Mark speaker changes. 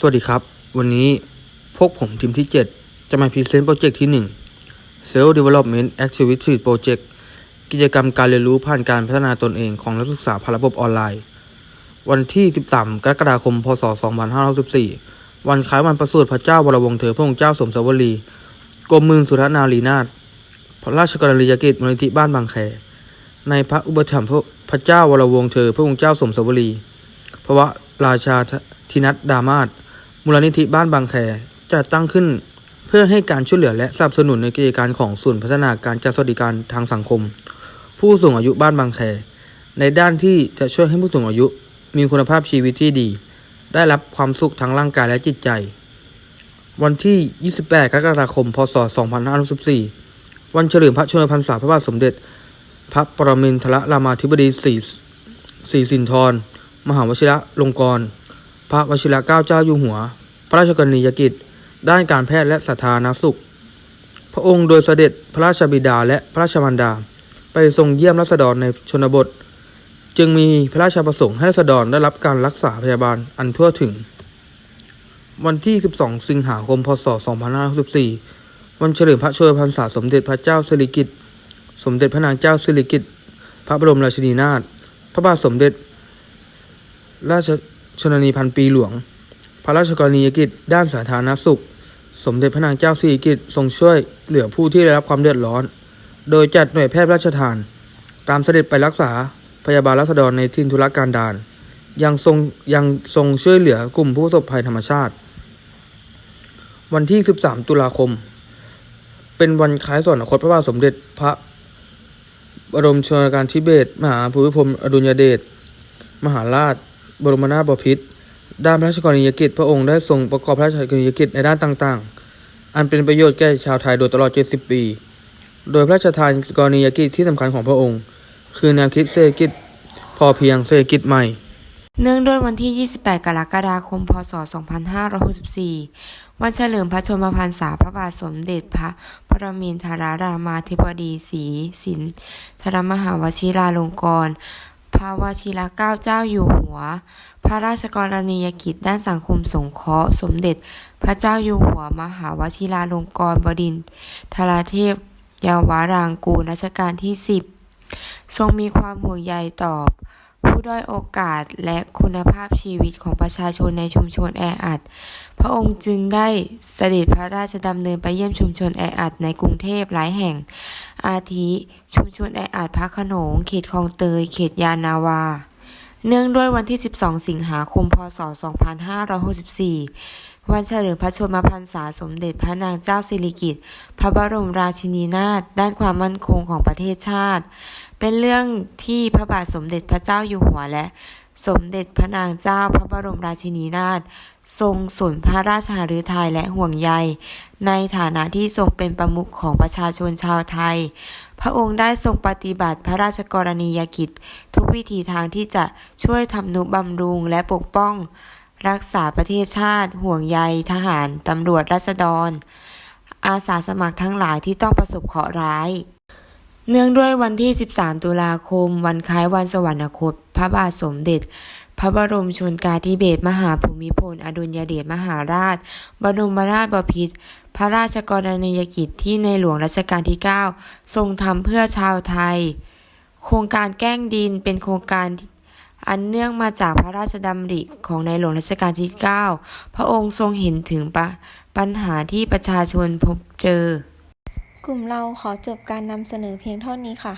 Speaker 1: สวัสดีครับ วันนี้พวกผมทีมที่ 7 จะมาพรีเซนต์โปรเจกต์ที่ 1 Self Development Activity Project กิจกรรมการเรียนรู้ผ่านการพัฒนาตนเองของนักศึกษาผ่านระบบออนไลน์ วันที่ 13 กรกฎาคม พศ 2564 วันคล้ายวันประสูติพระเจ้าวรวงศ์เธอพระองค์เจ้าสมสวรีกรมมืองสุรนารีนาถพระราชกรณียกิจมูลนิธิบ้านบางแค ในพระอุปถัมภ์พระเจ้าวรวงศ์เธอพระองค์เจ้าสมสวรีพระวราชาธินัดดามาศ มูลนิธิบ้านบางแคจัดตั้งขึ้นเพื่อให้การช่วยเหลือและสนับสนุนในกิจการของศูนย์พัฒนาการจัดสวัสดิการทางสังคม ผู้สูงอายุบ้านบางแคในด้านที่จะช่วยให้ผู้สูงอายุมีคุณภาพชีวิตที่ดี ได้รับความสุขทั้งร่างกายและจิตใจ วันที่ 28 กรกฎาคม พศ 2564 วันเฉลิมพระชนมพรรษาพระบาทสมเด็จ พระปรมินทรรามาธิบดีศรีศรีสินธรมหาวชิระลงกรณ์ พระวชิระเกล้าเจ้าอยู่หัว พระราชกรณียกิจ ด้านการแพทย์และสาธารณสุข พระองค์โดยเสด็จพระราชบิดาและพระราชมารดา ไปทรงเยี่ยมรัษฎรในชนบท จึงมีพระราชประสงค์ให้รัษฎรได้รับการรักษาพยาบาลอันทั่วถึง วันที่ 12 สิงหาคม พศ 2564 วันเฉลิมพระชนมพรรษาสมเด็จพระเจ้าสิริกิติ์สมเด็จพระนางเจ้าสิริกิติ์พระบรมราชินีนาถพระบาทสมเด็จ ราช ชนนีพันปีหลวง พระราชกรณียกิจด้านสาธารณสุข สมเด็จพระนางเจ้าสิริกิติ์ทรงช่วยเหลือผู้ที่ได้รับความเดือดร้อน โดยจัดหน่วยแพทย์ราชทาน ตามเสด็จไปรักษาพยาบาลรัษฎรในทินทุรการดารยังทรงยังทรงช่วยเหลือกลุ่มผู้ประสบภัยธรรมชาติ วันที่ 13 ตุลาคม เป็นวันคล้ายสวรรคตพระบาทสมเด็จพระบรมชนกาธิเบศรมหาภูมิพลอดุลยเดชมหาราช บรมนาถบพิตรด้านพระราชกรณียกิจพระองค์ได้ทรงประกอบพระราชกรณียกิจในด้านต่างๆ อันเป็นประโยชน์แก่ชาวไทยโดยตลอด 70 ปี โดยพระราชทานกรณียกิจที่สำคัญของพระองค์ คือแนวคิดเศรษฐกิจพอเพียงเศรษฐกิจใหม่
Speaker 2: เนื่องด้วยวันที่ 28 กรกฎาคม พศ 2564 วันเฉลิมพระชนมพรรษาพระบาทสมเด็จพระปรมินทรารามาธิบดีศรีสินธรมหาวชิราลงกรณ พระวชิรเกล้าเจ้าอยู่หัว พระราชกรณียกิจด้านสังคมสงเคราะห์ สมเด็จพระเจ้าอยู่หัว มหาวชิราลงกรณบดินทรเทพยาวารางกูลรัชกาลที่ 10 ทรงมีความห่วงใยต่อ ผู้ด้อยโอกาสและคุณภาพชีวิตของประชาชนในชุมชนแออัด พระองค์จึงได้เสด็จพระราชดำเนินไปเยี่ยมชุมชนแออัดในกรุงเทพหลายแห่ง อาทิ ชุมชนแออัดพระขนง เขตคลองเตย เขตยานาวา เนื่องด้วยวันที่ 12 สิงหาคม พศ 2564 วันเฉลิมพระชนมพรรษาสมเด็จพระนางเจ้าสิริกิติ์ พระบรมราชินีนาถ ด้านความมั่นคงของประเทศชาติ เป็นเรื่องที่พระบาทสมเด็จพระเจ้าอยู่หัวและ สมเด็จพระนางเจ้าพระบรมราชินีนาถทรงสนพระราชหฤทัยและห่วงใย ในฐานะที่ทรงเป็นประมุขของประชาชนชาวไทย พระองค์ได้ทรงปฏิบัติพระราชกรณียกิจ ทุกวิถีทางที่จะช่วยทำนุบำรุงและปกป้อง รักษาประเทศชาติ ห่วงใยทหารตำรวจราษฎร อาสาสมัครทั้งหลายที่ต้องประสบเคราะห์ร้าย เนื่องด้วยวันที่ 13 ตุลาคม วันคล้ายวันสวรรคต พระบาทสมเด็จ พระบรมชนกาธิเบศรมหาภูมิพล อดุลยเดชมหาราช บรมราชบพิตรพระราชกรณียกิจที่ในหลวงรัชกาลที่ 9 ทรงทำเพื่อชาวไทย โครงการแกล้งดินเป็นโครงการอันเนื่องมาจากพระราชดำริของในหลวงรัชกาลที่ 9 พระองค์ทรงเห็นถึงปปัญหาที่ประชาชนพบเจอ
Speaker 3: กลุ่มเราขอจบการนำเสนอเพียงเท่านี้ค่ะ